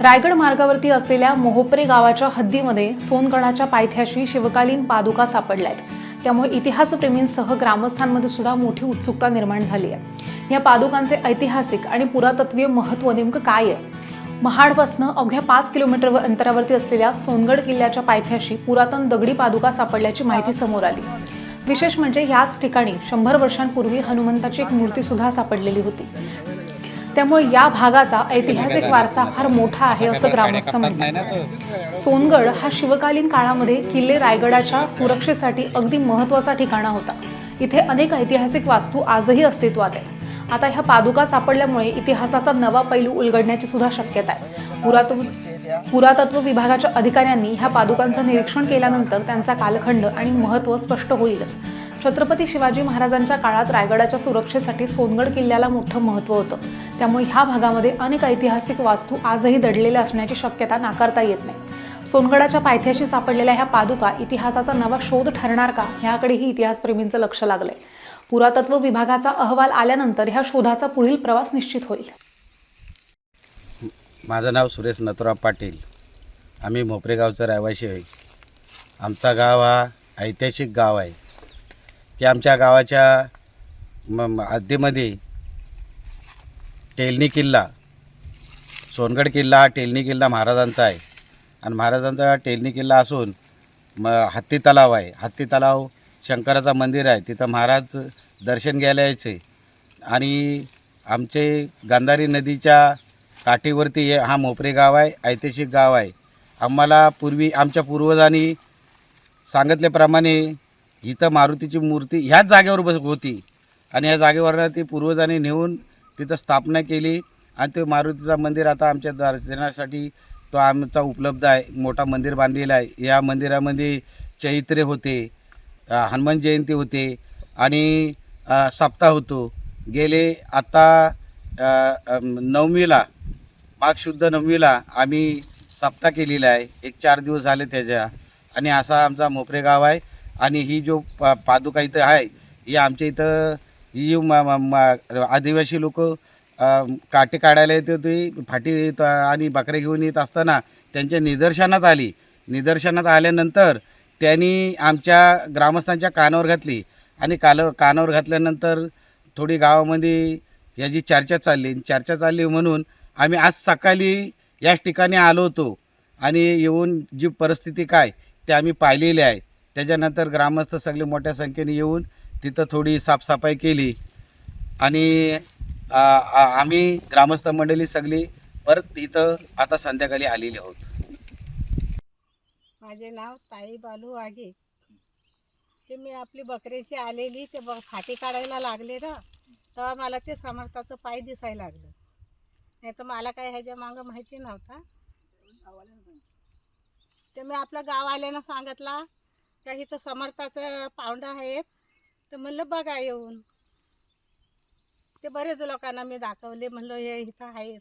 रायगड मार्गावरती असलेल्या मोहोपरे गावाच्या हद्दीमध्ये सोनगडाच्या पायथ्याशी शिवकालीन पादुका सापडल्या आहेत त्यामुळे इतिहासप्रेमींसह ग्रामस्थांमध्ये सुद्धा मोठी उत्सुकता निर्माण झाली आहे. या पादुकांचे ऐतिहासिक आणि पुरातत्वीय महत्त्व नेमकं काय आहे? महाडपासनं अवघ्या पाच किलोमीटर अंतरावरती असलेल्या सोनगड किल्ल्याच्या पायथ्याशी पुरातन दगडी पादुका सापडल्याची माहिती समोर आली. विशेष म्हणजे याच ठिकाणी शंभर वर्षांपूर्वी हनुमंताची एक मूर्ती सुद्धा सापडलेली होती. त्यामुळे या भागाचा ऐतिहासिक वारसा फार मोठा आहे असं ग्रामस्थ म्हणतात. सोनगड हा शिवकालीन काळामध्ये किल्ले रायगडाच्या सुरक्षेसाठी अगदी महत्त्वाचा ठिकाणा होता. इथे अनेक ऐतिहासिक वास्तू आजही अस्तित्वात आहेत. आता ह्या पादुका सापडल्यामुळे इतिहासाचा नवा पैलू उलगडण्याची सुद्धा शक्यता आहे. पुरातत्व पुरातत्व विभागाच्या अधिकाऱ्यांनी ह्या पादुकांचं निरीक्षण केल्यानंतर त्यांचा कालखंड आणि महत्त्व स्पष्ट होईलच. छत्रपती शिवाजी महाराजांच्या काळात रायगडाच्या सुरक्षेसाठी सोनगड किल्ल्याला मोठं महत्त्व होतं. त्यामुळे ह्या भागामध्ये अनेक ऐतिहासिक वास्तू आजही दडलेल्या असण्याची शक्यता नाकारता येत नाही. सोनगडाच्या पायथ्याशी सापडलेल्या ह्या पादुका इतिहासाचा नवा शोध ठरणार का ह्याकडेही इतिहासप्रेमींचं लक्ष लागलंय. पुरातत्व विभागाचा अहवाल आल्यानंतर ह्या शोधाचा पुढील प्रवास निश्चित होईल. माझं नाव सुरेश नथुराव पाटील. आम्ही मोपरेगावचं रहिवासी आहे. आमचा गाव हा ऐतिहासिक गाव आहे. की आमच्या गावाच्या म आधीमध्ये टेलनी किल्ला. सोनगड किल्ला हा टेलनी किल्ला महाराजांचा आहे. आणि महाराजांचा हा टेलनी किल्ला असून म हत्ती तलाव आहे. हत्ती तलाव शंकराचं मंदिर आहे. तिथं महाराज दर्शन घ्यायला यायचे. आणि आमचे गांधारी नदीच्या काठीवरती हे हा मोपरे गाव आहे ऐतिहासिक गाव आहे. आम्हाला पूर्वी आमच्या पूर्वजांनी सांगितल्याप्रमाणे इथं मारुतीची मूर्ती ह्याच जागेवर बस होती. आणि ह्या जागेवर ती पूर्वजांनी नेऊन तिथं स्थापना केली आणि ते मारुतीचा मंदिर आता आमच्या दर्शनासाठी तो आमचा उपलब्ध आहे. मोठा मंदिर बांधलेला आहे. या मंदिरामध्ये चैत्रे होते हनुमान जयंती होते आणि सप्ताह होतो. गेले आता नवमीला माघ नवमीला आम्ही सप्ताह केलेला आहे. एक चार दिवस झाले त्याच्या आणि असा आमचा मोपरे गाव आहे. आणि ही जो पा पादुका इथं आहे ही आमच्या इथं ही आदिवासी लोक काटे काढायला येत होती फाटी आणि बकऱ्या घेऊन येत असताना त्यांच्या निदर्शनात आली. निदर्शनात आल्यानंतर त्यांनी आमच्या ग्रामस्थांच्या कानावर घातली आणि काल कानावर घातल्यानंतर थोडी गावामध्ये याची चर्चा चालली. चर्चा चालली म्हणून आम्ही आज सकाळी याच ठिकाणी आलो होतो. आणि येऊन जी परिस्थिती काय ते आम्ही पाहिलेली आहे. त्याच्यानंतर ग्रामस्थ सगळे मोठ्या संख्येने येऊन तिथं थोडी साफसफाई केली. आणि आम्ही ग्रामस्थ मंडळी सगळी परत इथं आता संध्याकाळी आलेली आहोत. माझे नाव ताई बालू वाघे. ते मी आपली बकऱ्याची आलेली ते ब फाटी काढायला लागले ना तेव्हा मला ते समर्थाचं पाय दिसायला लागलं. नाही तर मला काय ह्याच्या मागं माहिती नव्हता. ते मी आपल्या गाववाल्यानं सांगितला का इथं समर्थाचं पाऊंड आहेत तर म्हणलं बघा येऊन. ते बरेच लोकांना मी दाखवले म्हणलं हे इथं आहेत.